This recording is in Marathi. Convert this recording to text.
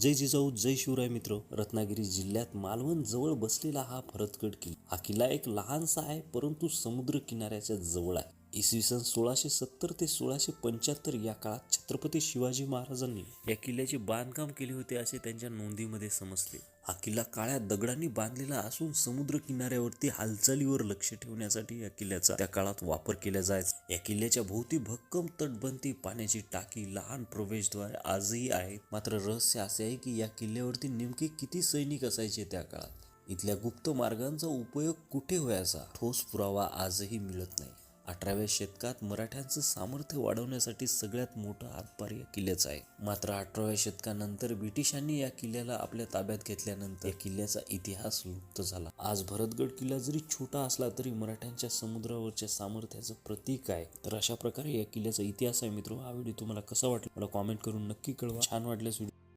जय जिजाऊ जय शिवराय मित्र रत्नागिरी जिल्ह्यात मालवण जवळ बसलेला हा फरतगड किल्ला. हा किल्ला एक लहानसा आहे परंतु समुद्र किनाऱ्याच्या जवळ आहे. इसवी सन सोळाशे सत्तर ते सोळाशे पंच्याहत्तर या काळात छत्रपती शिवाजी महाराजांनी या किल्ल्याचे बांधकाम केले होते असे त्यांच्या नोंदीमध्ये समजले. हा किल्ला काळ्या दगडांनी बांधलेला असून समुद्र किनाऱ्यावरती हालचालीवर लक्ष ठेवण्यासाठी या किल्ल्याचा त्या काळात वापर केला जायचा. या किल्ल्याच्या भोवती भक्कम तटबंदी पाण्याची टाकी लहान प्रवेशद्वार आजही आहेत. मात्र रहस्य असे आहे की या किल्ल्यावरती नेमके किती सैनिक असायचे त्या काळात? इथल्या गुप्त मार्गांचा उपयोग कुठे व्हायचा? ठोस पुरावा आजही मिळत नाही. अठराव्या शतकात मराठ्यांचं सामर्थ्य वाढवण्यासाठी सगळ्यात मोठं हातभार या किल्ल्याचा आहे. मात्र अठराव्या शतकानंतर ब्रिटिशांनी या किल्ल्याला आपल्या ताब्यात घेतल्यानंतर या किल्ल्याचा इतिहास लुप्त झाला. आज भरतगड किल्ला जरी छोटा असला तरी मराठ्यांच्या समुद्रावरच्या सामर्थ्याचं प्रतीक आहे. तर अशा प्रकारे या किल्ल्याचा इतिहास आहे मित्र. हा व्हिडिओ तुम्हाला कसा वाटला? मला कॉमेंट करून नक्की कळवा. छान वाटल्यास